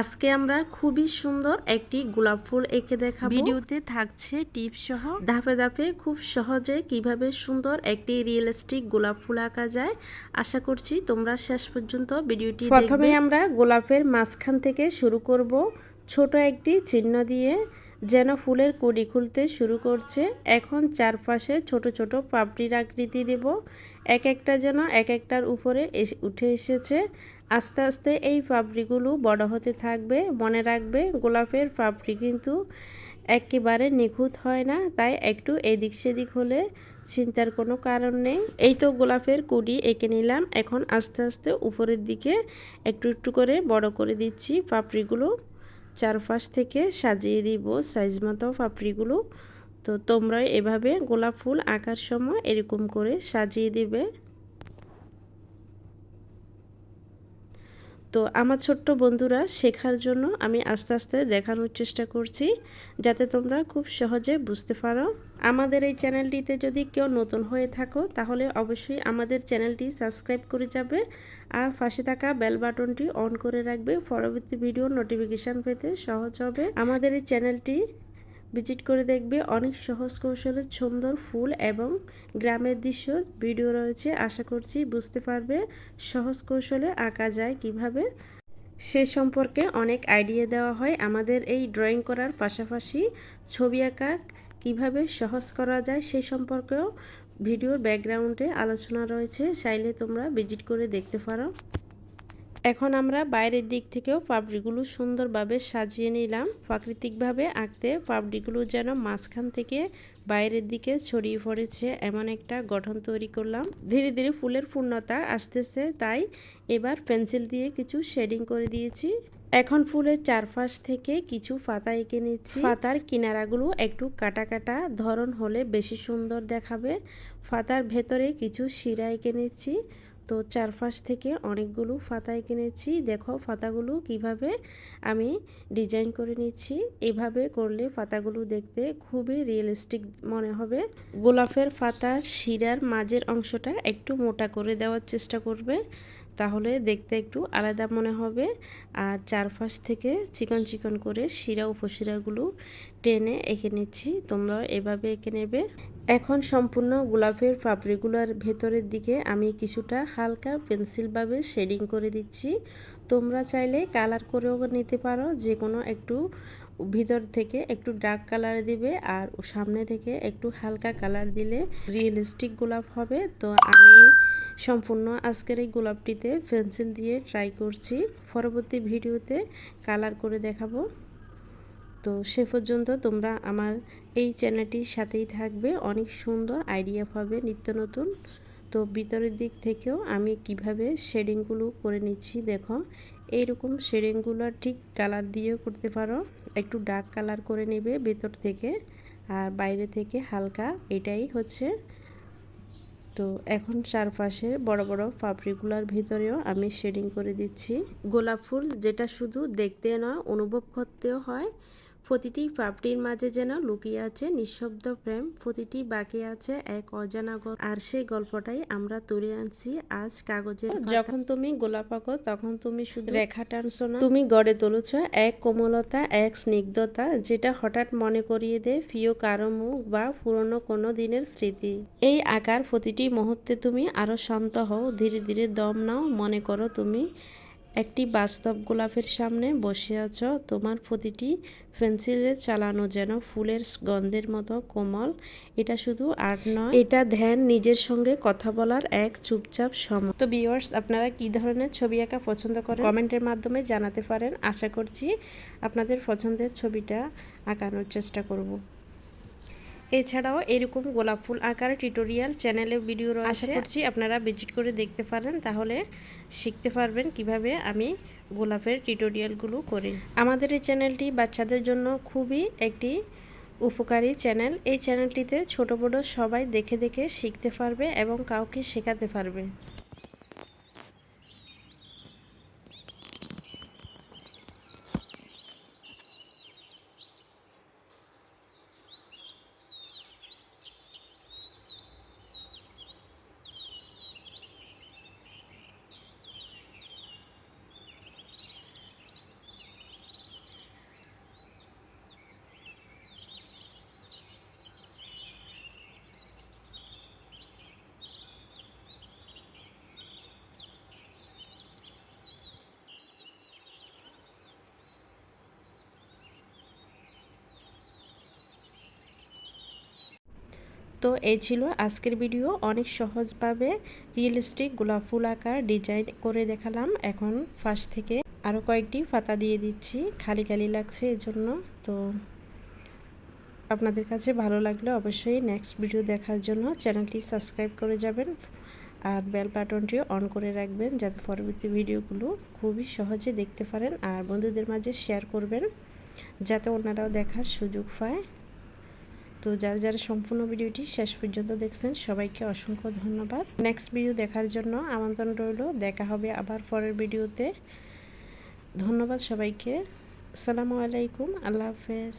আজকে আমরা খুবই সুন্দর একটি গোলাপ ফুল এঁকে দেখাবো। ভিডিওতে থাকছে টিপ সহ ধাপে ধাপে খুব সহজে কীভাবে সুন্দর একটি রিয়েলিস্টিক গোলাপ ফুল আঁকা যায়। আশা করছি তোমরা শেষ পর্যন্ত ভিডিওটি প্রথমে আমরা গোলাপের মাঝখান থেকে শুরু করব ছোট একটি চিহ্ন দিয়ে। যেন ফুলের কুড়ি খুলতে শুরু করছে। এখন চারপাশে ছোট ছোট পাপড়ির আকৃতি দেব। এক একটা যেন এক একটার উপরে উঠে এসেছে। আস্তে আস্তে এই পাপড়িগুলো বড় হতে থাকবে, মনে রাখবে। গোলাপের পাপড়ি কিন্তু একেবারে নিখুঁত হয় না, তাই একটু এদিক সেদিক হলে চিন্তার কোনো কারণ নেই। এই তো গোলাপের কুড়ি এঁকে নিলাম। এখন আস্তে আস্তে উপরের দিকে একটু একটু করে বড় করে দিচ্ছি পাপড়িগুলো। চারপাশ থেকে সাজিয়ে দিব সাইজ মতো পাপড়িগুলো তো তোমরা এভাবে গোলাপ ফুল আঁকার সময় এরকম করে সাজিয়ে দিবে। তো আমার ছোট্ট বন্ধুরা, শেখার জন্য আমি আস্তে আস্তে দেখানোর চেষ্টা করছি, যাতে তোমরা খুব সহজে বুঝতে পারো। আমাদের এই চ্যানেলটিতে যদি কেউ নতুন হয়ে থাকো, তাহলে অবশ্যই আমাদের চ্যানেলটি সাবস্ক্রাইব করে যাবে আর পাশে থাকা বেল বাটনটি অন করে রাখবে। পরবর্তী ভিডিও নোটিফিকেশান পেতে সহজ হবে। আমাদের এই চ্যানেলটি ভিজিট করে দেখবে। অনেক সহজ কৌশলে সুন্দর ফুল এবং গ্রামের দৃশ্য ভিডিও রয়েছে। আশা করছি বুঝতে পারবে সহজ কৌশলে আঁকা যায় কীভাবে। সে সম্পর্কে অনেক আইডিয়া দেওয়া হয়। আমাদের এই ড্রয়িং করার পাশাপাশি ছবি আঁকা কীভাবে সহজ করা যায় সে সম্পর্কেও ভিডিওর ব্যাকগ্রাউন্ডে আলোচনা রয়েছে। চাইলে তোমরা ভিজিট করে দেখতে পারো। এখন আমরা বাইরের দিক থেকেও পাপড়িগুলো সুন্দরভাবে সাজিয়ে নিলাম। প্রাকৃতিকভাবে আঁকতে পাপড়িগুলো যেন মাঝখান থেকে বাইরের দিকে ছড়িয়ে পড়েছে, এমন একটা গঠন তৈরি করলাম। ধীরে ধীরে ফুলের পূর্ণতা আসতেছে, তাই এবার পেন্সিল দিয়ে কিছু শেডিং করে দিয়েছি। এখন ফুলের চারপাশ থেকে কিছু পাতা এঁকে নিচ্ছি। পাতার কিনারাগুলো একটু কাটা কাটা ধরন হলে বেশি সুন্দর দেখাবে। পাতার ভেতরে কিছু শিরা এঁকে নিচ্ছি। তো চারপাশ থেকে অনেকগুলো ফাতায় কিনেছি দেখো ফাতাগুলো কীভাবে আমি ডিজাইন করে নিচ্ছি। এভাবে করলে ফাতাগুলো দেখতে খুবই রিয়েলিস্টিক মনে হবে। গোলাপের ফাতা শিরার মাঝের অংশটা একটু মোটা করে দেওয়ার চেষ্টা করবে। তাহলে দেখতে একটু আলাদা মনে হবে। আর চারপাশ থেকে চিকন চিকন করে শিরা, উপশিরাগুলো টেনে এঁকে নিচ্ছি। তোমরা এভাবে এঁকে নেবে। এখন সম্পূর্ণ গোলাপের পাপড়িগুলোর ভেতরের দিকে আমি কিছুটা হালকা পেন্সিলভাবে শেডিং করে দিচ্ছি। তোমরা চাইলে কালার করেও নিতে পারো যে কোনো একটু ভিতর থেকে একটু ডার্ক কালার দিবে আর সামনে থেকে একটু হালকা কালার দিলে রিয়েলিস্টিক গোলাপ হবে। তো আমি সম্পূর্ণ আজকের এই গোলাপটিতে পেন্সিল দিয়ে ট্রাই করছি। পরবর্তী ভিডিওতে কালার করে দেখাবো। তো সে পর্যন্ত তোমরা আমার এই চ্যানেলটির সাথেই থাকবে। অনেক সুন্দর আইডিয়া পাবে নিত্য নতুন। তো ভিতরের দিক থেকেও আমি কীভাবে শেডিংগুলো করে নিচ্ছি দেখো। এইরকম শেডিংগুলো ঠিক কালার দিয়েও করতে পারো। একটু ডার্ক কালার করে নেবে ভেতর থেকে আর বাইরে থেকে হালকা, এটাই হচ্ছে। তো এখন চারপাশে বড় বড় পাপড়িগুলোর ভিতরেও আমি শেডিং করে দিচ্ছি। গোলাপ ফুল যেটা শুধু দেখতে নয়, অনুভব করতেও হয়। প্রতিটি পাপড়ির মাঝে যেন লুকিয়ে আছে নিঃশব্দ প্রেম প্রতিটি বাকি আছে এক অজানা গল্প আর সেই গল্পটাই আমরা তুলে আনছি আজ কাগজে যখন তুমি গোলাপ আঁকো তখন তুমি শুধু রেখা টানছো না। তুমি গড়ে তুলেছ এক কোমলতা এক স্নিগ্ধতা যেটা হঠাৎ মনে করিয়ে দেয় প্রিয় কারও মুখ বা পুরনো কোনো দিনের স্মৃতি। এই আঁকার প্রতিটি মুহূর্তে তুমি আরও শান্ত হও ধীরে ধীরে দম নাও মনে করো তুমি একটি বাস্তব গোলাপের সামনে বসে আছো। তোমার প্রতিটি পেন্সিলে চালানো যেন ফুলের গন্ধের মতো কোমল। এটা শুধু আর্ট নয়, এটা ধ্যান, নিজের সঙ্গে কথা বলার এক চুপচাপ সময়। তো ভিউয়ার্স আপনারা কি ধরনের ছবি আঁকা পছন্দ করেন? কমেন্টের মাধ্যমে জানাতে পারেন। আশা করছি আপনাদের পছন্দের ছবিটা আঁকানোর চেষ্টা করব। এছাড়াও এরকম গোলাপ ফুল আঁকার টিউটোরিয়াল চ্যানেলে ভিডিও রয়েছে আশা করছি আপনারা ভিজিট করে দেখতে পারেন তাহলে শিখতে পারবেন কীভাবে আমি গোলাপের টিউটোরিয়ালগুলো করি। আমাদের এই চ্যানেলটি বাচ্চাদের জন্য খুবই একটি উপকারী চ্যানেল এই চ্যানেলটিতে ছোট বড় সবাই দেখে দেখে শিখতে পারবে এবং কাউকে শেখাতে পারবে। তো এই ছিল আজকের ভিডিও। অনেক সহজভাবে রিয়েলিস্টিক গোলাপ ফুল আকার ডিজাইন করে দেখালাম। এখন ফার্স্ট থেকে আরও কয়েকটি পাতা দিয়ে দিচ্ছি। খালি খালি লাগছে এজন্য। তো আপনাদের কাছে ভালো লাগলে অবশ্যই নেক্সট ভিডিও দেখার জন্য চ্যানেলটি সাবস্ক্রাইব করে যাবেন আর বেল বাটনটিও অন করে রাখবেন যাতে পরবর্তী ভিডিওগুলো খুবই সহজে দেখতে পারেন আর বন্ধুদের মাঝে শেয়ার করবেন যাতে ওনারাও দেখার সুযোগ পায়। তো যারা যারা সম্পূর্ণ ভিডিওটি শেষ পর্যন্ত দেখছেন, সবাইকে অসংখ্য ধন্যবাদ। নেক্সট ভিডিও দেখার জন্য আমন্ত্রণ রইল। দেখা হবে আবার পরের ভিডিওতে। ধন্যবাদ সবাইকে। আসসালামু আলাইকুম। আল্লাহ হাফেজ।